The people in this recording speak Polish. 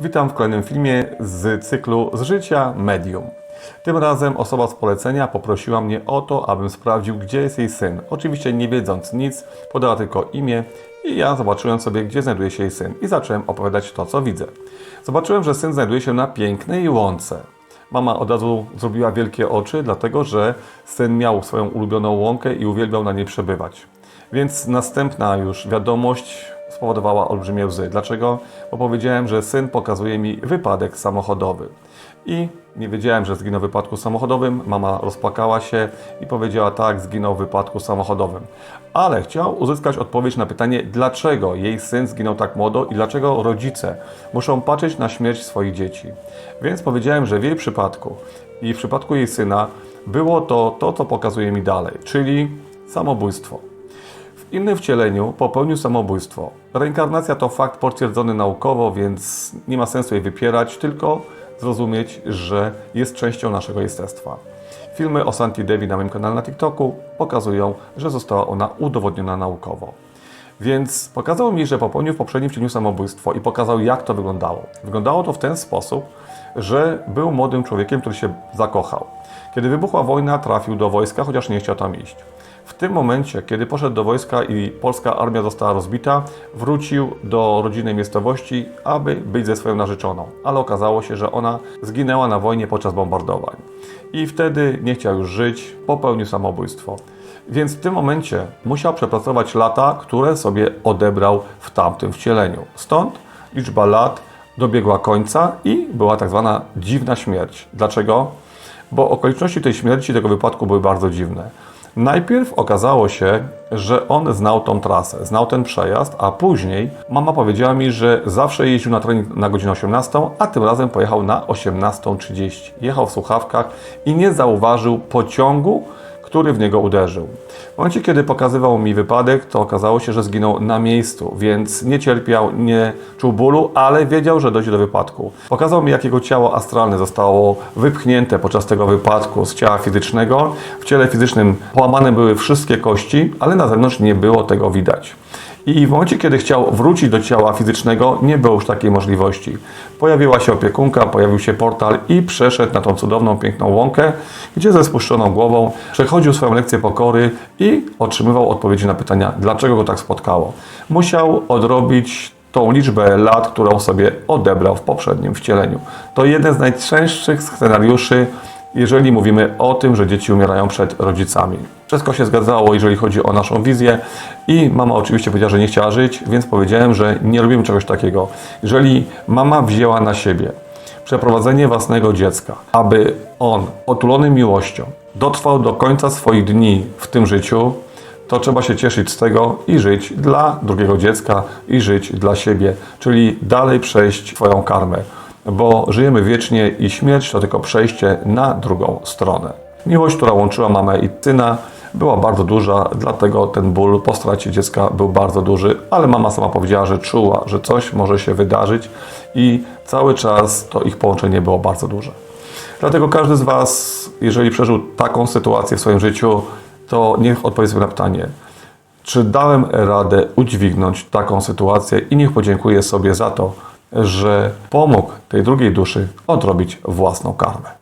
Witam w kolejnym filmie z cyklu Z życia medium. Tym razem osoba z polecenia poprosiła mnie o to, abym sprawdził, gdzie jest jej syn. Oczywiście nie wiedząc nic, podała tylko imię i ja zobaczyłem sobie, gdzie znajduje się jej syn i zacząłem opowiadać to, co widzę. Zobaczyłem, że syn znajduje się na pięknej łące. Mama od razu zrobiła wielkie oczy, dlatego że syn miał swoją ulubioną łąkę i uwielbiał na niej przebywać. Więc następna już wiadomość spowodowała olbrzymie łzy. Dlaczego? Bo powiedziałem, że syn pokazuje mi wypadek samochodowy. I nie wiedziałem, że zginął w wypadku samochodowym. Mama rozpłakała się i powiedziała tak, zginął w wypadku samochodowym. Ale chciał uzyskać odpowiedź na pytanie, dlaczego jej syn zginął tak młodo i dlaczego rodzice muszą patrzeć na śmierć swoich dzieci. Więc powiedziałem, że w jej przypadku i w przypadku jej syna było to to, co pokazuje mi dalej, czyli samobójstwo. W innym wcieleniu popełnił samobójstwo. Reinkarnacja to fakt potwierdzony naukowo, więc nie ma sensu jej wypierać, tylko zrozumieć, że jest częścią naszego jestestwa. Filmy o Santi Devi na moim kanale na TikToku pokazują, że została ona udowodniona naukowo. Więc pokazał mi, że popełnił w poprzednim wcieleniu samobójstwo i pokazał, jak to wyglądało. Wyglądało to w ten sposób, że był młodym człowiekiem, który się zakochał. Kiedy wybuchła wojna, trafił do wojska, chociaż nie chciał tam iść. W tym momencie, kiedy poszedł do wojska i polska armia została rozbita, wrócił do rodzinnej miejscowości, aby być ze swoją narzeczoną. Ale okazało się, że ona zginęła na wojnie podczas bombardowań. I wtedy nie chciał już żyć, popełnił samobójstwo. Więc w tym momencie musiał przepracować lata, które sobie odebrał w tamtym wcieleniu. Stąd liczba lat dobiegła końca i była tak zwana dziwna śmierć. Dlaczego? Bo okoliczności tej śmierci, tego wypadku były bardzo dziwne. Najpierw okazało się, że on znał tą trasę, znał ten przejazd, a później mama powiedziała mi, że zawsze jeździł na trening na godzinę 18, a tym razem pojechał na 18.30. Jechał w słuchawkach i nie zauważył pociągu, który w niego uderzył. W momencie, kiedy pokazywał mi wypadek, to okazało się, że zginął na miejscu, więc nie cierpiał, nie czuł bólu, ale wiedział, że dojdzie do wypadku. Pokazał mi, jak jego ciało astralne zostało wypchnięte podczas tego wypadku z ciała fizycznego. W ciele fizycznym połamane były wszystkie kości, ale na zewnątrz nie było tego widać. I w momencie, kiedy chciał wrócić do ciała fizycznego, nie było już takiej możliwości. Pojawiła się opiekunka, pojawił się portal i przeszedł na tą cudowną, piękną łąkę, gdzie ze spuszczoną głową przechodził swoją lekcję pokory i otrzymywał odpowiedzi na pytania, dlaczego go tak spotkało. Musiał odrobić tą liczbę lat, którą sobie odebrał w poprzednim wcieleniu. To jeden z najczęstszych scenariuszy, jeżeli mówimy o tym, że dzieci umierają przed rodzicami. Wszystko się zgadzało, jeżeli chodzi o naszą wizję i mama oczywiście powiedziała, że nie chciała żyć, więc powiedziałem, że nie robimy czegoś takiego. Jeżeli mama wzięła na siebie przeprowadzenie własnego dziecka, aby on, otulony miłością, dotrwał do końca swoich dni w tym życiu, to trzeba się cieszyć z tego i żyć dla drugiego dziecka i żyć dla siebie, czyli dalej przejść swoją karmę, bo żyjemy wiecznie i śmierć to tylko przejście na drugą stronę. Miłość, która łączyła mamę i syna, była bardzo duża, dlatego ten ból po stracie dziecka był bardzo duży, ale mama sama powiedziała, że czuła, że coś może się wydarzyć i cały czas to ich połączenie było bardzo duże. Dlatego każdy z Was, jeżeli przeżył taką sytuację w swoim życiu, to niech odpowie sobie na pytanie, czy dałem radę udźwignąć taką sytuację i niech podziękuję sobie za to, że pomógł tej drugiej duszy odrobić własną karmę.